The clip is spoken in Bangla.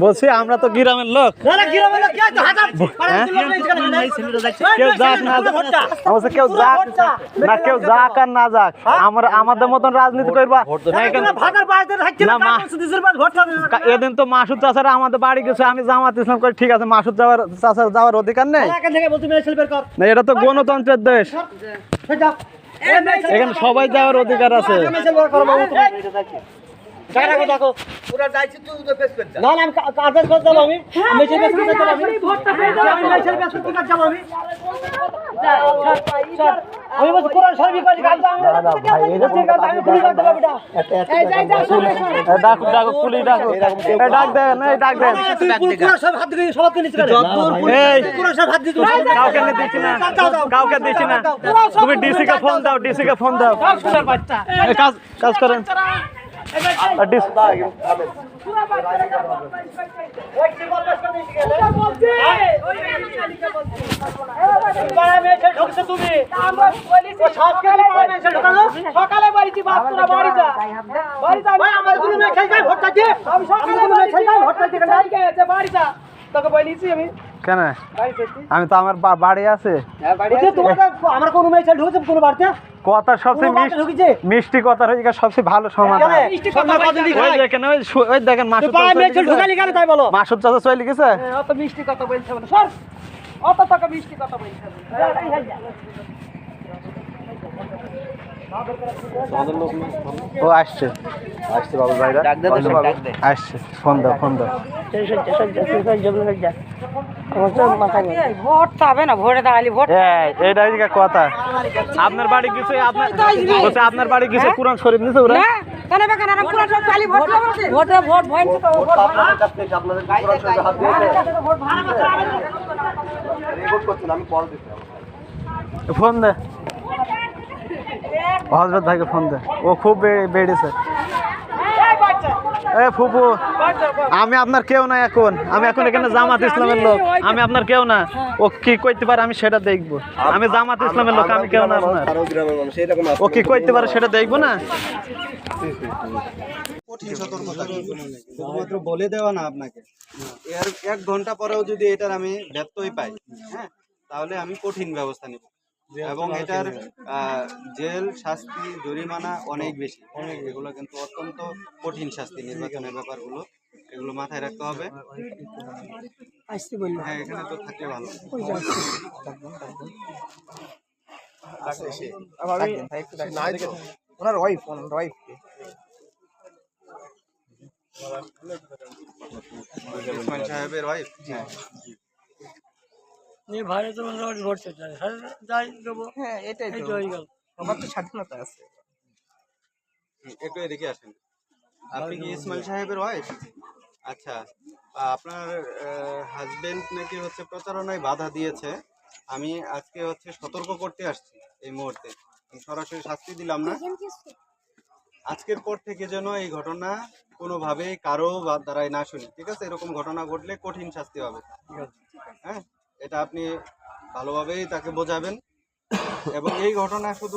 বলছি আমরা তো গ্রামের লোক হ্যাঁ? কেউ যাক না কেউ যাক না কেউ যাক আর না যাক আমরা আমাদের মতন রাজনীতি করবা এদিন তো মাসুদ চাচারা আমাদের বাড়ি গেছে আমি জামাত ইসলাম করে ঠিক আছে মাসুদ যাওয়ার চাচার যাওয়ার অধিকার নেই না এটা তো গণতন্ত্রের দেশ এখানে সবাই যাওয়ার অধিকার আছে না না আমি কাজের যাব আমি? যাব আমি? আমি আমি? আমি বলছি কোরআন শরীফ করে আমি আমি পুলিশ দেবো বেটা ডাকো ডাকো পুলিশ ডাকো। এ, ডাক দেন এই ডাক দেন। তুই কোরআন শরীফ হাত দিয়ে সবাইকে নিচে করে এই কোরআন শরীফ হাত দিয়ে কাউকে নি দিচ্ছি না। কাউকে দিচ্ছি না। তুমি ডিসি কে ফোন দাও ডিসি কে ফোন দাও। কাজ কাজ করেন। সকালে বাড়িতে বাচ্চারা বাড়ি যা বাড়ি যা আমার কোনো মেয়ে খেয়ে যায় ভোট চাইছে আমি সকালে বাড়ি যাই ভোট চাইতে গেছে বাড়ি যা তোকে বলেছি আমি কেন আমি তো আমার বাড়ি আছে হ্যাঁ বাড়ি বলছে তোমার আমার কোনো মেয়ে ছেলে ঢুকেছে কোনো বাড়িতে কথা সবচেয়ে মিষ্টি মিষ্টি কথা হয়ে সবচেয়ে ভালো সমাধান কেন? সন্ধ্যা কত দিন ওই দেখেন ওই দেখেন মাসুদ পাড়ায় মেয়ে ছেলে চাচা ঢুকালি কেন তাই বলো মাসুদ চাচা চলে গেছে হ্যাঁ, অত মিষ্টি কথা বলছে মানে সর অত টাকা মিষ্টি কথা বলছে ও আসছে আসছে বাবু ভাইরা আসছে ফোন দাও ফোন দাও ভোট পাবে না ভোটে দাঁড়ালি ভোট এই এইটা হচ্ছে কথা। আপনার বাড়ি কিছু আপনার বলছে আপনার বাড়ি কিছু কোরআন শরীফ নিছে ওরা? কেন বেকার না পুরো সব চালি ভোট ভোটে ভোট ভয় তো ভোট ফোন দে। হজরত ভাইকে ফোন দে। ও খুব বে- বেড়েছে। এ আমি আপনার কেউ না এখন। আমি এখন এখানে জামাত ইসলামের লোক। আমি আপনার কেউ না। ও কি কইতে পারে আমি সেটা দেখব। আমি জামাত ইসলামের লোক, আমি কেউ না আপনার। ও কি কইতে পারে সেটা দেখব না? বলে দেওয়া না আপনাকে। এর এক ঘণ্টা পরেও যদি এটার আমি ব্যত্যয় পাই হ্যাঁ তাহলে আমি কঠিন ব্যবস্থা নেব। এবং এটার জেল শাস্তি জরিমানা অনেক বেশি। এগুলো কিন্তু অত্যন্ত কঠিন শাস্তি নির্বাচনের ব্যাপারগুলো। এগুলো মাথায় রাখতে হবে। হ্যাঁ এখানে তো থাকলে ভালো। ইসমাইল সাহেবের ওয়াইফ হ্যাঁ ভাই তো ভোট চাইছে যাই দেবো। হ্যাঁ এটাই তো। হয়ে গেল। আমার তো স্বাধীনতা আছে। একটু এদিকে আসেন। আপনি কি ইসমাইল সাহেবের ওয়াইফ আচ্ছা আপনার হাজবেন্ড নাকি হচ্ছে প্রচারণায় বাধা দিয়েছে? আমি আজকে হচ্ছে সতর্ক করতে আসছি এই মুহূর্তে। সরাসরি শাস্তি দিলাম না। আজকের পর থেকে যেন এই ঘটনা কোনোভাবেই কারও বা দ্বারাই না শুনি ঠিক আছে? এরকম ঘটনা ঘটলে কঠিন শাস্তি হবে। হ্যাঁ? এটা আপনি ভালোভাবেই তাকে বোঝাবেন। এবং এই ঘটনা শুধু